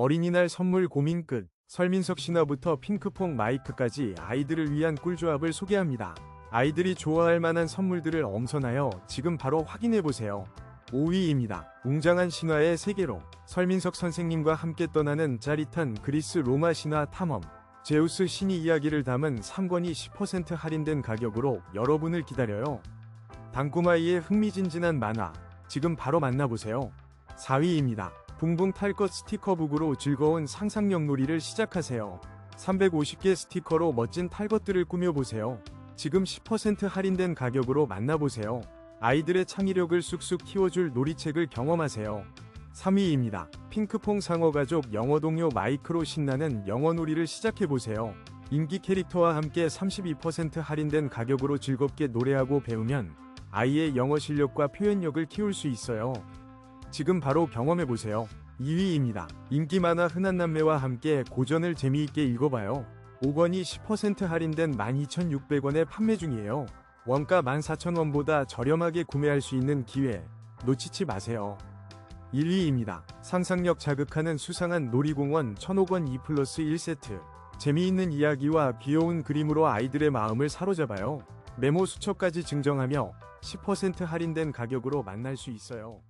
어린이날 선물 고민 끝. 설민석 신화부터 핑크퐁 마이크까지 아이들을 위한 꿀조합을 소개합니다. 아이들이 좋아할 만한 선물들을 엄선하여 지금 바로 확인해보세요. 5위입니다. 웅장한 신화의 세계로 설민석 선생님과 함께 떠나는 짜릿한 그리스 로마 신화 탐험. 제우스 신이 이야기를 담은 3권이 10% 할인된 가격으로 여러분을 기다려요. 당꼬마이의 흥미진진한 만화. 지금 바로 만나보세요. 4위입니다. 붕붕 탈 것 스티커북으로 즐거운 상상력 놀이를 시작하세요. 350개 스티커로 멋진 탈 것들을 꾸며보세요. 지금 10% 할인된 가격으로 만나보세요. 아이들의 창의력을 쑥쑥 키워줄 놀이책을 경험하세요. 3위입니다. 핑크퐁 상어가족 영어 동료 마이크로 신나는 영어 놀이를 시작해보세요. 인기 캐릭터와 함께 32% 할인된 가격으로 즐겁게 노래하고 배우면 아이의 영어 실력과 표현력을 키울 수 있어요. 지금 바로 경험해보세요. 2위입니다. 인기 만화 흔한 남매와 함께 고전을 재미있게 읽어봐요. 5권이 10% 할인된 12,600원에 판매 중이에요. 원가 14,000원보다 저렴하게 구매할 수 있는 기회 놓치지 마세요. 1위입니다. 상상력 자극하는 수상한 놀이공원 1,000원 2 플러스 1세트. 재미있는 이야기와 귀여운 그림으로 아이들의 마음을 사로잡아요. 메모 수첩까지 증정하며 10% 할인된 가격으로 만날 수 있어요.